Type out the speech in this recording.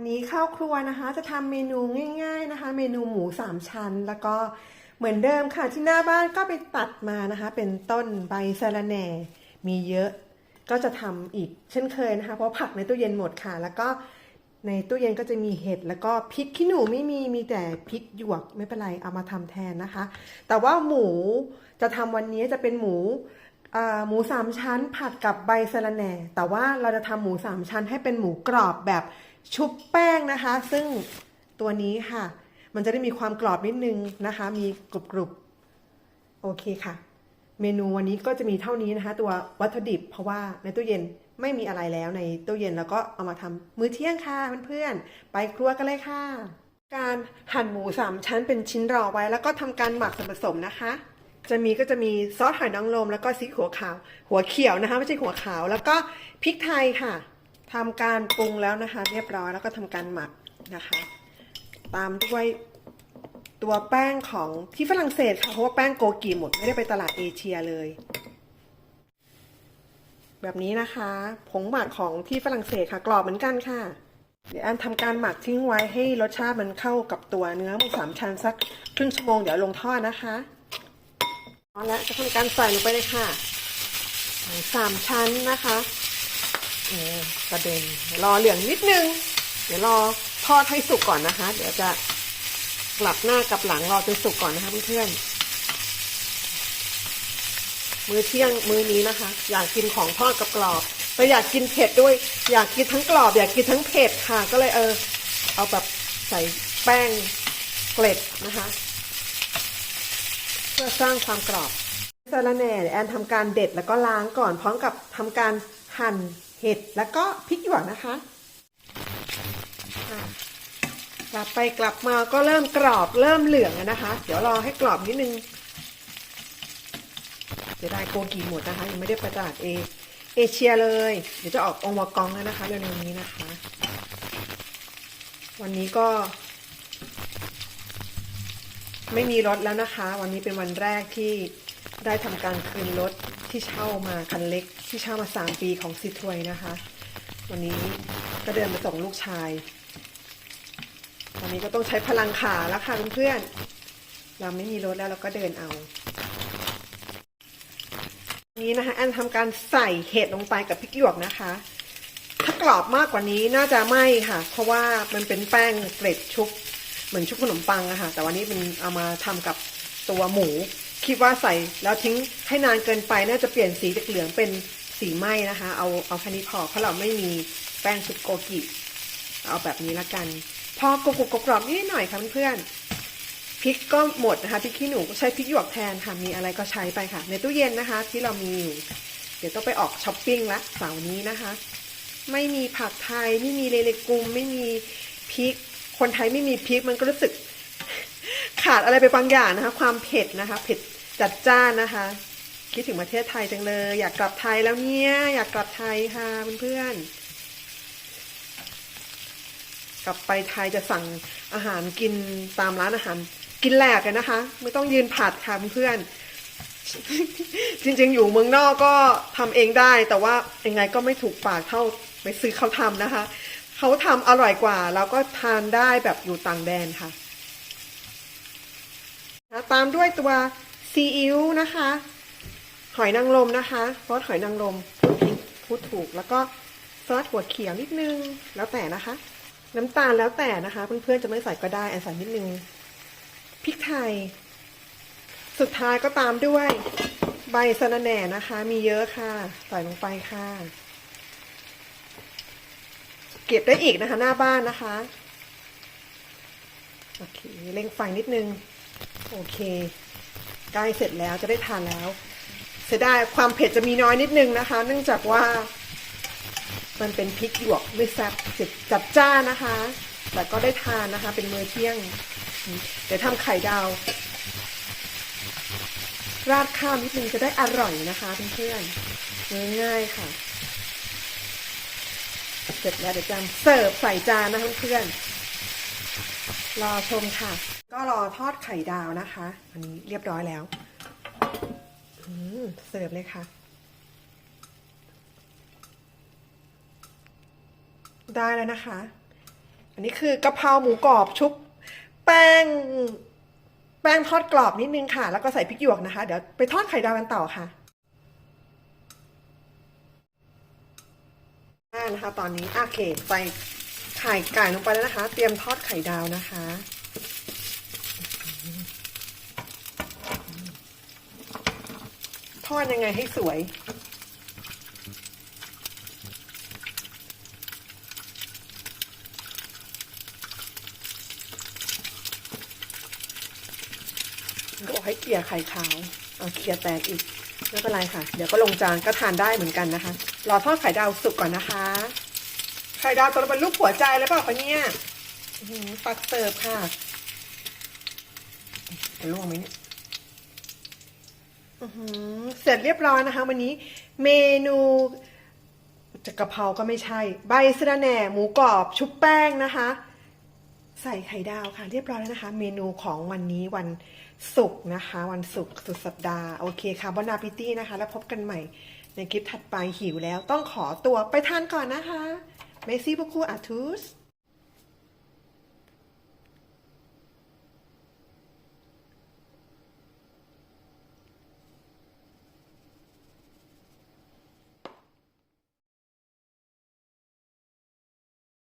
วันนี้ข้าวครัวนะคะ จะทำเมนูง่าย ๆนะคะ เมนูหมูสามชั้น แล้วก็เหมือนเดิมค่ะที่หน้าบ้านก็ไปตัดมานะคะ เป็นต้นใบสะระแหน่มีเยอะ ก็จะทำอีกเช่นเคยนะคะ เพราะผักในตู้เย็นหมดค่ะ แล้วก็ในตู้เย็นก็จะมีเห็ดแล้วก็พริกขี้หนูไม่มีมีแต่พริกหยวกไม่เป็นไรเอามาทำแทนนะคะ แต่ว่าหมูจะทำวันนี้จะเป็นหมูหมูสามชั้นผัดกับใบสะระแหน่ แต่ว่าเราจะทำหมูสามชั้นให้เป็นหมูกรอบแบบ ชุบแป้งนะคะ ซึ่งตัวนี้ค่ะ มันจะได้มีความกรอบนิดนึงนะคะ มีกรุบกรุบๆโอเคค่ะ เมนูวันนี้ก็จะมีเท่านี้นะคะ ตัววัตถุดิบเพราะว่าในตู้เย็นไม่มีอะไรแล้วในตู้เย็นแล้วก็เอามาทำมื้อเที่ยงค่ะเพื่อนๆไปครัวกันเลยค่ะ การหั่นหมูสามชั้นเป็นชิ้นรอไว้ แล้วก็ทำการหมักส่วนผสมนะคะ จะมีก็จะมีซอสหอยนางรมแล้วก็ซีหัวขาว หัวเขียวนะคะ ไม่ใช่หัวขาว แล้วก็พริกไทยค่ะ ทำการปรุงแล้วนะคะ เรียบร้อยแล้วก็ทำการหมักนะคะ ตามด้วยตัวแป้งของที่ฝรั่งเศสค่ะเพราะว่าแป้งโกกีหมดไม่ได้ไปตลาดเอเชียเลย แบบนี้นะคะ ผงหมักของที่ฝรั่งเศสค่ะกรอบเหมือนกันค่ะ เดี๋ยวอันทำการหมักทิ้งไว้ให้รสชาติมันเข้ากับตัวเนื้อหมูสามชั้นสักครึ่งชั่วโมงเดี๋ยวลงทอดนะคะเอาละจะทำการใส่ลงไปเลยค่ะสามชั้นนะคะ กระเด็นรอเหลืองนิดนึง เดี๋ยวรอทอดให้สุกก่อนนะคะ เดี๋ยวจะกลับหน้ากับหลังรอจนสุกก่อนนะคะเพื่อนๆมื้อเที่ยงมื้อนี้นะคะ อยากกินของทอดกับกรอบแต่อยากกินเผ็ดด้วย อยากกินทั้งกรอบ อยากกินทั้งเผ็ดค่ะ ก็เลยเออ เอาแบบใส่แป้งเกล็ดนะคะ เพื่อสร้างความกรอบสาระแหน่แอนทำการเด็ดแล้วก็ล้างก่อนพร้อมกับทำการหั่น เห็ดแล้วก็พริกหยวกนะคะ กลับไปกลับมาก็เริ่มกรอบเริ่มเหลืองนะคะ เดี๋ยวรอให้กรอบนิดนึงจะได้โกกีหมดนะคะ ยังไม่ได้ไปตลาดเอเอเชียเลย เดี๋ยวจะออกองวากองแล้วนะคะเร็วๆนี้นะคะ วันนี้ก็ ไม่มีรถแล้วนะคะ วันนี้เป็นวันแรกที่ได้ทำการคืนรถที่เช่ามาคันเล็ก ที่เช่ามาสามปีของซิทวยนะคะ วันนี้ก็เดินไปส่งลูกชายวันนี้ก็ต้องใช้พลังขาแล้วค่ะเพื่อนๆเราไม่มีรถแล้วเราก็เดินเอานี้นะคะแอนทำการใส่เห็ดลงไปกับพริกหยวกนะคะ ถ้ากรอบมากกว่านี้น่าจะไหมค่ะ เพราะว่ามันเป็นแป้งเกล็ดชุบเหมือนชุบขนมปังอะค่ะ แต่วันนี้มันเอามาทำกับตัวหมู คิดว่าใส่แล้วทิ้งให้นานเกินไปน่าจะเปลี่ยนสีจากเหลืองเป็น สีไหมนะคะ เอาเอาแค่นี้พอเพราะเราไม่มีแป้งชุบโกกิ เอาแบบนี้ละกัน พอกรุบกรอบนิดหน่อยค่ะเพื่อนพริกก็หมดนะคะพริกขี้หนูใช้พริกหยวกแทนค่ะมีอะไรก็ใช้ไปค่ะ ในตู้เย็นนะคะ ที่เรามีอยู่เดี๋ยวต้องไปออกช้อปปิ้งละเสาร์นี้นะคะ ไม่มีผักไทยไม่มีเลเลกุม ไม่มีพริก คนไทยไม่มีพริกมันก็รู้สึก ขาดอะไรไปบางอย่างนะคะ ความเผ็ดนะคะ เผ็ดจัดจ้านนะคะ คิดถึงประเทศไทยจังเลย อยากกลับไทยแล้วเนี่ย อยากกลับไทยค่ะเพื่อนๆกลับไปไทยจะสั่งอาหารกินตามร้านอาหาร กินแหลกเลยนะคะ ไม่ต้องยืนผัดค่ะเพื่อนๆจริง ๆ อยู่เมืองนอกก็ทำเองได้ แต่ว่ายังไงก็ไม่ถูกปากเท่าไปซื้อเขาทำนะคะ เขาทำอร่อยกว่า แล้วก็ทานได้แบบอยู่ต่างแดนค่ะตามด้วยตัวซีอิ๊วนะคะ อยนางรมนะคะซอสหอยนางรมพูดพูดถูกแล้วก็ซอสหัวเขียวนิดนึงแล้วแต่นะคะ น้ำตาลแล้วแต่นะคะ เพื่อนๆจะไม่ใส่ก็ได้แอนใส่นิดนึงพริกไทย สุดท้ายก็ตามด้วยใบสะระแหน่นะคะ มีเยอะค่ะ ใส่ลงไปค่ะ เก็บได้อีกนะคะ หน้าบ้านนะคะโอเคเร่งไฟนิดนึง โอเคใกล้เสร็จแล้วจะได้ทานแล้ว เสียดายความเผ็ดจะมีน้อยนิดนึงนะคะ เนื่องจากว่า มันเป็นพริกหยวกไม่แซ่บจัดจัดจ้านะคะ แต่ก็ได้ทานนะคะ เป็นมื้อเที่ยง เดี๋ยวทำไข่ดาว ราดข้าวนิดนึงจะได้อร่อยนะคะเพื่อนๆง่ายๆค่ะ เสร็จแล้วเดี๋ยวจะเสิร์ฟใส่จานนะเพื่อนๆรอชมค่ะ ก็รอทอดไข่ดาวนะคะ อันนี้เรียบร้อยแล้ว เสิร์ฟเลยค่ะ ได้แล้วนะคะ อันนี้คือกะเพราหมูกรอบชุบ แป้ง แป้งทอดกรอบนิดนึงค่ะ แล้วก็ใส่พริกหยวกนะคะ เดี๋ยวไปทอดไข่ดาวกันต่อค่ะนะคะตอนนี้โอเคใส่ไข่ไก่ลงไปแล้วนะคะ เตรียมทอดไข่ดาวนะคะ ทอดยังไงให้สวย ก็บอกให้เกลี่ยไข่ขาวเอาเกลี่ยแตกอีกไม่เป็นไรค่ะ เดี๋ยวก็ลงจานก็ทานได้เหมือนกันนะคะ รอทอดไข่ดาวสุกก่อนนะคะ ไข่ดาวตัวเป็นลูกหัวใจแล้วเปล่าคะเนี่ยหืมฝักเสิร์ฟค่ะจะล่วงไหมเนี่ย เสร็จเรียบร้อยนะคะ วันนี้เมนูจะกะเพราก็ไม่ใช่ ใบสะระแหน่หมูกรอบชุบแป้งนะคะ ใส่ไข่ดาวค่ะ เรียบร้อยแล้วนะคะ เมนูของวันนี้วันศุกร์นะคะ วันศุกร์สุดสัปดาห์โอเคค่ะบอนาพิตี้นะคะ แล้วพบกันใหม่ในคลิปถัดไปหิวแล้ว ต้องขอตัวไปทานก่อนนะคะเมซี่บุคูอาทูส